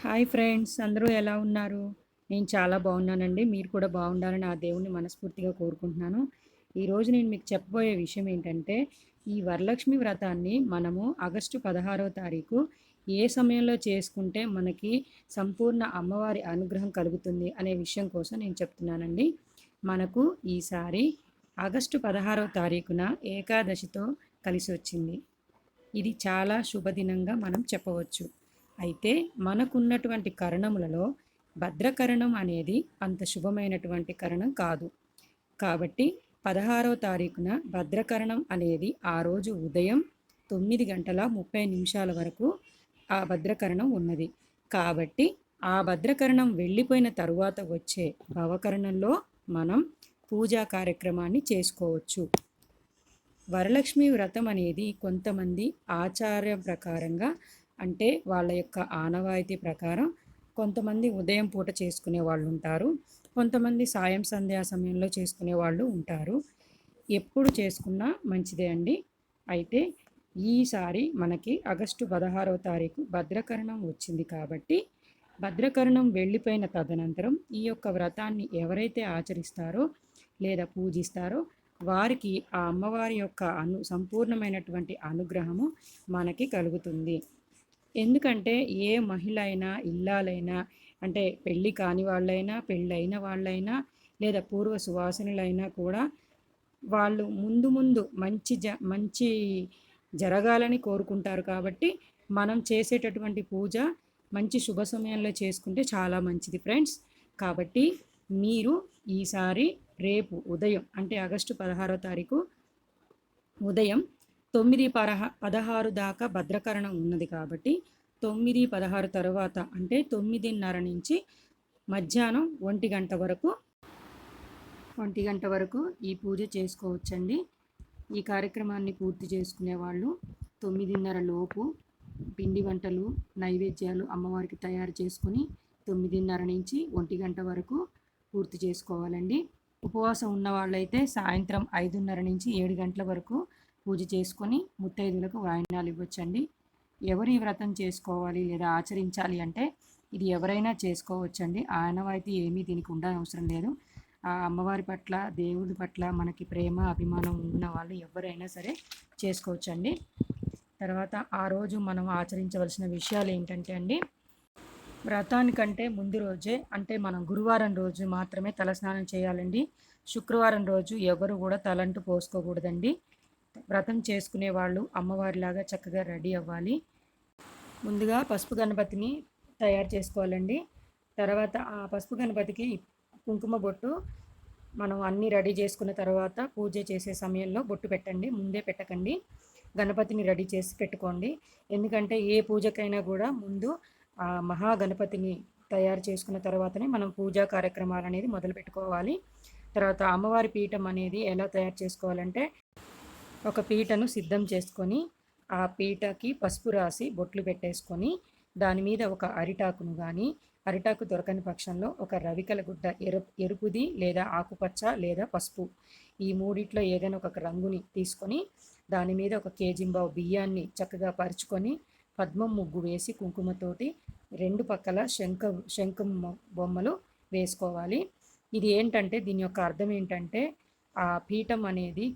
Hi friends అందరూ ఎలా ఉన్నారు? నేను చాలా బాగున్నానండి. మీరు కూడా బాగుండాలని ఆ దేవుణ్ణి మనస్ఫూర్తిగా కోరుకుంటున్నాను. ఈరోజు నేను మీకు చెప్పబోయే విషయం ఏంటంటే ఈ వరలక్ష్మి వ్రతాన్ని మనము ఆగస్టు పదహారవ తారీఖు ఏ సమయంలో చేసుకుంటే మనకి సంపూర్ణ అమ్మవారి అనుగ్రహం కలుగుతుంది అనే విషయం కోసం నేను చెప్తున్నానండి. మనకు ఈసారి ఆగస్టు పదహారవ తారీఖున ఏకాదశితో కలిసి వచ్చింది. ఇది చాలా శుభదినంగా మనం చెప్పవచ్చు. అయితే మనకున్నటువంటి కరణములలో భద్రకరణం అనేది అంత శుభమైనటువంటి కరణం కాదు. కాబట్టి పదహారవ తారీఖున భద్రకరణం అనేది ఆ రోజు ఉదయం తొమ్మిది గంటల ముప్పై నిమిషాల వరకు ఆ భద్రకరణం ఉన్నది. కాబట్టి ఆ భద్రకరణం వెళ్ళిపోయిన తరువాత వచ్చే భవకరణంలో మనం పూజా కార్యక్రమాన్ని చేసుకోవచ్చు. వరలక్ష్మి వ్రతం అనేది కొంతమంది ఆచార్య ప్రకారంగా అంటే వాళ్ళ యొక్క ఆనవాయితీ ప్రకారం కొంతమంది ఉదయం పూట చేసుకునే వాళ్ళు ఉంటారు. కొంతమంది సాయం సంధ్యా సమయంలో చేసుకునే వాళ్ళు ఉంటారు. ఎప్పుడు చేసుకున్నా మంచిదే అండి. అయితే ఈసారి మనకి ఆగస్టు పదహారవ తారీఖు భద్రకరణం వచ్చింది కాబట్టి భద్రకరణం వెళ్ళిపోయిన తదనంతరం ఈ యొక్క వ్రతాన్ని ఎవరైతే ఆచరిస్తారో లేదా పూజిస్తారో వారికి ఆ అమ్మవారి యొక్క అను సంపూర్ణమైనటువంటి అనుగ్రహము మనకి కలుగుతుంది. ఎందుకంటే ఏ మహిళ అయినా ఇల్లాలైనా అంటే పెళ్ళి కాని వాళ్ళైనా పెళ్ళైన వాళ్ళైనా లేదా పూర్వ సువాసనలైనా కూడా వాళ్ళు ముందు ముందు మంచి జ మంచి జరగాలని కోరుకుంటారు కాబట్టి మనం చేసేటటువంటి పూజ మంచి శుభ సమయంలో చేసుకుంటే చాలా మంచిది ఫ్రెండ్స్. కాబట్టి మీరు ఈసారి రేపు ఉదయం అంటే ఆగస్టు పదహారో తారీఖు ఉదయం తొమ్మిది పరహ పదహారు దాకా భద్రకరణం ఉన్నది కాబట్టి తొమ్మిది పదహారు తర్వాత అంటే తొమ్మిదిన్నర నుంచి మధ్యాహ్నం ఒంటి గంట వరకు ఒంటి గంట వరకు ఈ పూజ చేసుకోవచ్చండి. ఈ కార్యక్రమాన్ని పూర్తి చేసుకునే వాళ్ళు తొమ్మిదిన్నర లోపు పిండి వంటలు నైవేద్యాలు అమ్మవారికి తయారు చేసుకుని తొమ్మిదిన్నర నుంచి ఒంటి గంట వరకు పూర్తి చేసుకోవాలండి. ఉపవాసం ఉన్న వాళ్ళైతే సాయంత్రం ఐదున్నర నుంచి ఏడు గంటల వరకు పూజ చేసుకొని ముత్తైదులకు వాయినాలు ఇవ్వచ్చండి. ఎవరి వ్రతం చేసుకోవాలి లేదా ఆచరించాలి అంటే ఇది ఎవరైనా చేసుకోవచ్చండి. ఆనవాయితీ ఏమీ దీనికి ఉండనవసరం లేదు. ఆ అమ్మవారి పట్ల దేవుడి పట్ల మనకి ప్రేమ అభిమానం ఉన్న వాళ్ళు ఎవరైనా సరే చేసుకోవచ్చండి. తర్వాత ఆ రోజు మనం ఆచరించవలసిన విషయాలు ఏంటంటే అండి వ్రతానికంటే ముందు రోజే అంటే మనం గురువారం రోజు మాత్రమే తలస్నానం చేయాలండి. శుక్రవారం రోజు ఎవరు కూడా తలంటు పోసుకోకూడదండి. వ్రతం చేసుకునే వాళ్ళు అమ్మవారిలాగా చక్కగా రెడీ అవ్వాలి. ముందుగా పసుపు గణపతిని తయారు చేసుకోవాలండి. తర్వాత ఆ పసుపు గణపతికి కుంకుమ బొట్టు మనం అన్నీ రెడీ చేసుకున్న తర్వాత పూజ చేసే సమయంలో బొట్టు పెట్టండి. ముందే పెట్టకండి. గణపతిని రెడీ చేసి పెట్టుకోండి. ఎందుకంటే ఏ పూజకైనా కూడా ముందు ఆ మహాగణపతిని తయారు చేసుకున్న తర్వాతనే మనం పూజా కార్యక్రమాలు అనేది మొదలు పెట్టుకోవాలి తర్వాత అమ్మవారి పీఠం అనేది ఎలా తయారు చేసుకోవాలంటే ఒక పీటను సిద్ధం చేసుకొని ఆ పీటకి పసుపు రాసి బొట్లు పెట్టేసుకొని దాని మీద ఒక అరిటాకును కానీ అరిటాకు దొరకని పక్షంలో ఒక రవికల గుడ్డ ఎరు ఎరుపుది లేదా ఆకుపచ్చ లేదా పసుపు. ఈ మూడిట్లో ఏదైనా ఒక రంగుని తీసుకొని దాని మీద ఒక కేజింబావు బియ్యాన్ని చక్కగా పరుచుకొని పద్మం ముగ్గు వేసి కుంకుమతోటి రెండు పక్కల శంఖ శంఖం బొమ్మలు వేసుకోవాలి. ఇది ఏంటంటే దీని యొక్క అర్థం ఏంటంటే ఆ పీఠం అనేది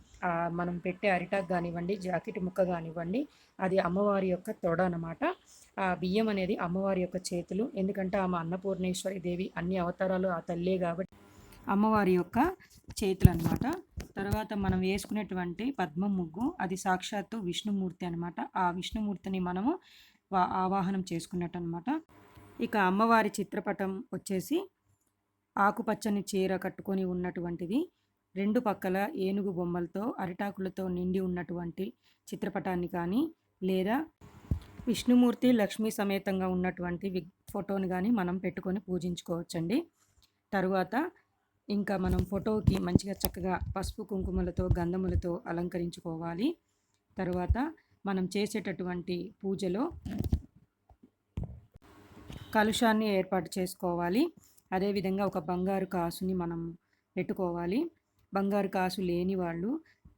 మనం పెట్టే అరిటాక్ కానివ్వండి జాకెట్ ముక్క కానివ్వండి అది అమ్మవారి యొక్క తొడ అనమాట ఆ బియ్యం అనేది అమ్మవారి యొక్క చేతులు. ఎందుకంటే ఆమె అన్నపూర్ణేశ్వరి దేవి అన్ని అవతారాలు ఆ తల్లే కాబట్టి అమ్మవారి యొక్క చేతులు అనమాట తర్వాత మనం వేసుకునేటువంటి పద్మ ముగ్గు అది సాక్షాత్తు విష్ణుమూర్తి అనమాట ఆ విష్ణుమూర్తిని మనము ఆవాహనం చేసుకున్నట్టు అనమాట ఇక అమ్మవారి చిత్రపటం వచ్చేసి ఆకుపచ్చని చీర కట్టుకొని ఉన్నటువంటిది. రెండు పక్కల ఏనుగు బొమ్మలతో అరిటాకులతో నిండి ఉన్నటువంటి చిత్రపటాన్ని కానీ లేదా విష్ణుమూర్తి లక్ష్మీ సమేతంగా ఉన్నటువంటి వి ఫోటోని కానీ మనం పెట్టుకొని పూజించుకోవచ్చండి. తరువాత ఇంకా మనం ఫోటోకి మంచిగా చక్కగా పసుపు కుంకుమలతో గంధములతో అలంకరించుకోవాలి. తరువాత మనం చేసేటటువంటి పూజలో కలుషాన్ని ఏర్పాటు చేసుకోవాలి. అదేవిధంగా ఒక బంగారు కాసుని మనం పెట్టుకోవాలి. బంగారు కాసు లేని వాళ్ళు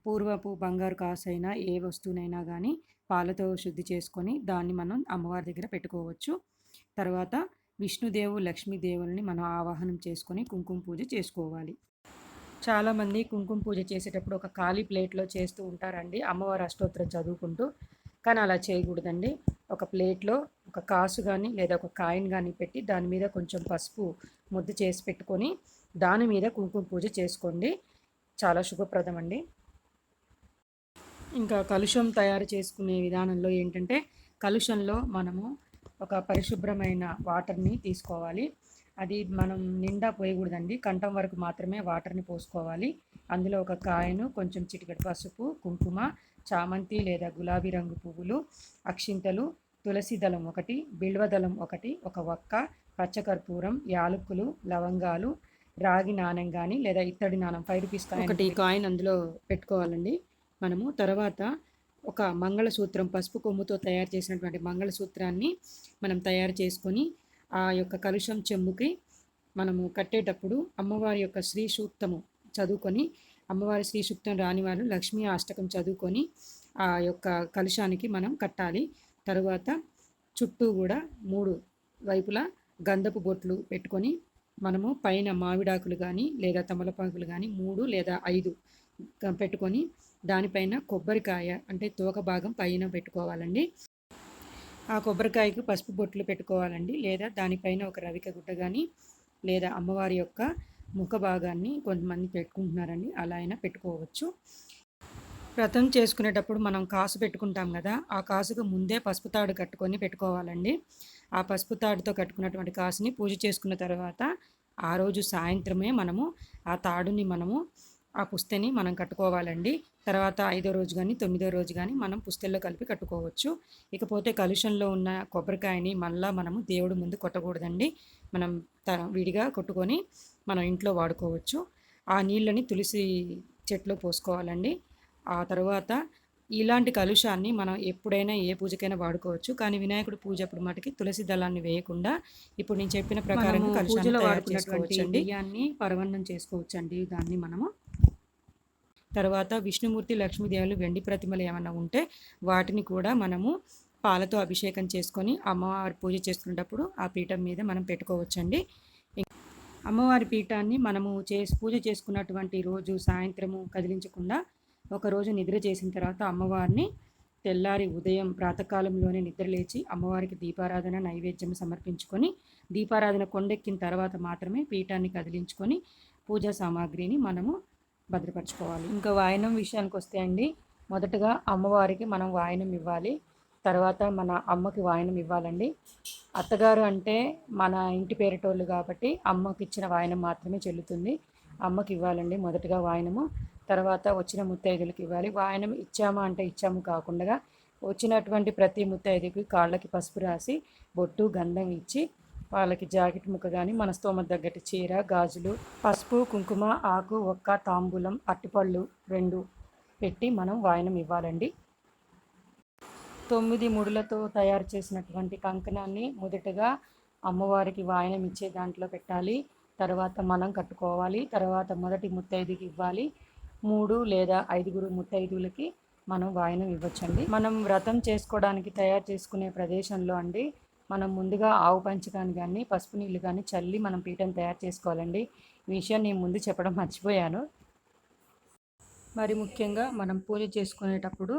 పూర్వపు బంగారు కాసు అయినా ఏ వస్తువునైనా కానీ పాలతో శుద్ధి చేసుకొని దాన్ని మనం అమ్మవారి దగ్గర పెట్టుకోవచ్చు. తర్వాత విష్ణుదేవు లక్ష్మీదేవుల్ని మనం ఆవాహనం చేసుకొని కుంకుమ పూజ చేసుకోవాలి. చాలామంది కుంకుమ పూజ చేసేటప్పుడు ఒక ఖాళీ ప్లేట్లో చేస్తూ ఉంటారండి. అమ్మవారి అష్టోత్తరం చదువుకుంటూ. కానీ అలా చేయకూడదండి. ఒక ప్లేట్లో ఒక కాసు కానీ లేదా ఒక కాయిన్ కానీ పెట్టి దాని మీద కొంచెం పసుపు ముద్ద చేసి పెట్టుకొని దాని మీద కుంకుమ పూజ చేసుకోండి. చాలా శుభప్రదం అండి ఇంకా కలుషం తయారు చేసుకునే విధానంలో ఏంటంటే కలుషంలో మనము ఒక పరిశుభ్రమైన వాటర్ని తీసుకోవాలి. అది మనం నిండా పోయకూడదండి. కంఠం వరకు మాత్రమే వాటర్ని పోసుకోవాలి. అందులో ఒక కాయను కొంచెం చిటికటి పసుపు కుంకుమ చామంతి లేదా గులాబీ రంగు పువ్వులు అక్షింతలు తులసి దళం ఒకటి బిల్వదళం ఒకటి ఒక వక్క పచ్చకర్పూరం యాలకులు లవంగాలు రాగి నాణం కానీ లేదా ఇత్తడి నాణం ఫైవ్ రూపీస్ కాయిన్ ఒకటి కాయిన్ అందులో పెట్టుకోవాలండి. మనము తర్వాత ఒక మంగళసూత్రం పసుపు కొమ్ముతో తయారు చేసినటువంటి మంగళసూత్రాన్ని మనం తయారు చేసుకొని ఆ యొక్క కలుషం చెంబుకి మనము కట్టేటప్పుడు అమ్మవారి యొక్క శ్రీ సూక్తము చదువుకొని అమ్మవారి శ్రీ సూక్తం రాని వారు లక్ష్మీ అష్టకం చదువుకొని ఆ యొక్క కలుషానికి మనం కట్టాలి. తరువాత చుట్టూ కూడా మూడు వైపులా గంధపు బొట్లు పెట్టుకొని మనము పైన మామిడాకులు కానీ లేదా తమలపాకులు కానీ మూడు లేదా ఐదు పెట్టుకొని దానిపైన కొబ్బరికాయ అంటే తోక భాగం పైన పెట్టుకోవాలండి. ఆ కొబ్బరికాయకు పసుపు బొట్లు పెట్టుకోవాలండి. లేదా దానిపైన ఒక రవిక గుడ్డ కానీ లేదా అమ్మవారి యొక్క ముఖ భాగాన్ని కొంతమంది పెట్టుకుంటున్నారండి. అలా అయినా పెట్టుకోవచ్చు. వ్రతం చేసుకునేటప్పుడు మనం కాసు పెట్టుకుంటాం కదా ఆ కాసుకు ముందే పసుపు తాడు కట్టుకొని పెట్టుకోవాలండి. ఆ పసుపు తాడుతో కట్టుకున్నటువంటి కాసుని పూజ చేసుకున్న తర్వాత ఆ రోజు సాయంత్రమే మనము ఆ తాడుని మనము ఆ పుస్తని మనం కట్టుకోవాలండి. తర్వాత ఐదో రోజు కానీ తొమ్మిదో రోజు కానీ మనం పుస్తెల్లో కలిపి కట్టుకోవచ్చు. ఇకపోతే కలుషంలో ఉన్న కొబ్బరికాయని మళ్ళా మనము దేవుడు ముందు కొట్టకూడదండి. మనం త విడిగా కొట్టుకొని మనం ఇంట్లో వాడుకోవచ్చు. ఆ నీళ్ళని తులసి చెట్లో పోసుకోవాలండి. ఆ తర్వాత ఇలాంటి కలుషాన్ని మనం ఎప్పుడైనా ఏ పూజకైనా వాడుకోవచ్చు. కానీ వినాయకుడు పూజ అప్పుడు మటుకి తులసి దళాన్ని వేయకుండా ఇప్పుడు నేను చెప్పిన ప్రకారం పూజలో వాడుకున్నటువంటి బియ్యాన్ని పరవన్నం చేసుకోవచ్చు అండి దాన్ని మనము తర్వాత విష్ణుమూర్తి లక్ష్మీదేవులు వెండి ప్రతిమలు ఏమైనా ఉంటే వాటిని కూడా మనము పాలతో అభిషేకం చేసుకొని అమ్మవారి పూజ చేసుకునేటప్పుడు ఆ పీఠం మీద మనం పెట్టుకోవచ్చండి. అమ్మవారి పీఠాన్ని మనము చేసి పూజ చేసుకున్నటువంటి రోజు సాయంత్రము కదిలించకుండా ఒకరోజు నిద్ర చేసిన తర్వాత అమ్మవారిని తెల్లారి ఉదయం ప్రాతకాలంలోనే నిద్రలేచి అమ్మవారికి దీపారాధన నైవేద్యం సమర్పించుకొని దీపారాధన కొండెక్కిన తర్వాత మాత్రమే పీఠాన్ని కదిలించుకొని పూజా సామాగ్రిని మనము భద్రపరచుకోవాలి. ఇంకా వాయనం విషయానికి వస్తే అండి మొదటగా అమ్మవారికి మనం వాయనం ఇవ్వాలి. తర్వాత మన అమ్మకి వాయనం ఇవ్వాలండి. అత్తగారు అంటే మన ఇంటి పేరటోళ్ళు కాబట్టి అమ్మకి ఇచ్చిన వాయనం మాత్రమే చెల్లుతుంది. అమ్మకి ఇవ్వాలండి మొదటగా వాయనము. తర్వాత వచ్చిన ముత్తైదులకి ఇవ్వాలి. వాయనం ఇచ్చామా అంటే ఇచ్చాము కాకుండా వచ్చినటువంటి ప్రతి ముత్తైదుకి కాళ్ళకి పసుపు రాసి బొట్టు గంధం ఇచ్చి వాళ్ళకి జాకెట్ ముక్క కానీ మన స్తోమత తగ్గట్టు చీర గాజులు పసుపు కుంకుమ ఆకు ఒక్క తాంబూలం అట్టిపళ్ళు రెండు పెట్టి మనం వాయనం ఇవ్వాలండి. తొమ్మిది ముడులతో తయారు చేసినటువంటి కంకణాన్ని మొదటగా అమ్మవారికి వాయనం ఇచ్చే దాంట్లో పెట్టాలి. తర్వాత మనం కట్టుకోవాలి. తర్వాత మొదటి ముత్తైదుకి ఇవ్వాలి. మూడు లేదా ఐదుగురు ముత్తైదులకి మనం వాయనం ఇవ్వచ్చండి. మనం వ్రతం చేసుకోవడానికి తయారు చేసుకునే ప్రదేశంలో అండి మనం ముందుగా ఆవు పంచకాన్ని కానీ పసుపు నీళ్ళు కానీ చల్లి మనం పీఠం తయారు చేసుకోవాలండి. ఈ విషయం నేను ముందు చెప్పడం మర్చిపోయాను. మరి ముఖ్యంగా మనం పూజ చేసుకునేటప్పుడు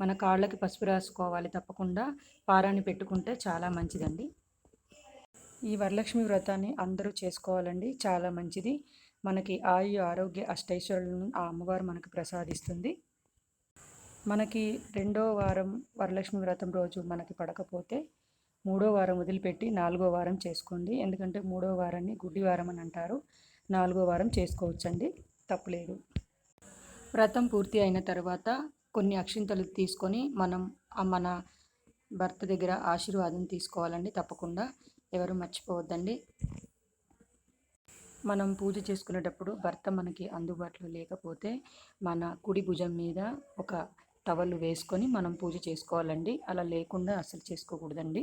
మన కాళ్ళకి పసుపు రాసుకోవాలి తప్పకుండా. పారాన్ని పెట్టుకుంటే చాలా మంచిదండి. ఈ వరలక్ష్మి వ్రతాన్ని అందరూ చేసుకోవాలండి చాలా మంచిది. మనకి ఆయు ఆరోగ్య అష్టైశ్వరులను ఆ అమ్మవారు మనకు ప్రసాదిస్తుంది. మనకి రెండో వారం వరలక్ష్మి వ్రతం రోజు మనకి పడకపోతే మూడో వారం వదిలిపెట్టి నాలుగో వారం చేసుకోండి. ఎందుకంటే మూడో వారాన్ని గుడ్డి వారం అని అంటారు. నాలుగో వారం చేసుకోవచ్చండి. తప్పులేదు. వ్రతం పూర్తి అయిన తర్వాత కొన్ని అక్షింతలు తీసుకొని మనం మన భర్త దగ్గర ఆశీర్వాదం తీసుకోవాలండి తప్పకుండా. ఎవరు మర్చిపోవద్దండి. మనం పూజ చేసుకునేటప్పుడు భర్త మనకి అందుబాటులో లేకపోతే మన కుడి భుజం మీద ఒక టవల్ వేసుకొని మనం పూజ చేసుకోవాలండి. అలా లేకుండా అసలు చేసుకోకూడదండి.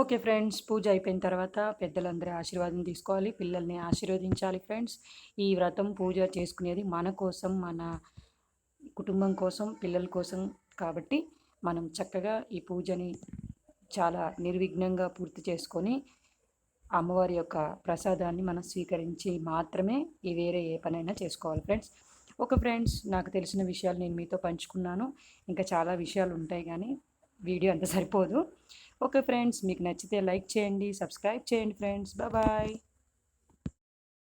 ఓకే ఫ్రెండ్స్ పూజ అయిపోయిన తర్వాత పెద్దలందరూ ఆశీర్వాదం తీసుకోవాలి పిల్లల్ని ఆశీర్వదించాలి ఫ్రెండ్స్. ఈ వ్రతం పూజ చేసుకునేది మన కోసం మన కుటుంబం కోసం పిల్లల కోసం కాబట్టి మనం చక్కగా ఈ పూజని చాలా నిర్విఘ్నంగా పూర్తి చేసుకొని అమ్మవారి యొక్క ప్రసాదాన్ని మనం స్వీకరించి మాత్రమే ఈ వేరే ఏ పనైనా చేసుకోవాలి ఫ్రెండ్స్. ఒక ఫ్రెండ్స్ నాకు తెలిసిన విషయాలు నేను మీతో పంచుకున్నాను. ఇంకా చాలా విషయాలు ఉంటాయి కానీ వీడియో అంత సరిపోదు. Okay friends. మీకు నచ్చితే లైక్ చేయండి సబ్స్క్రైబ్ చేయండి ఫ్రెండ్స్. బాయ్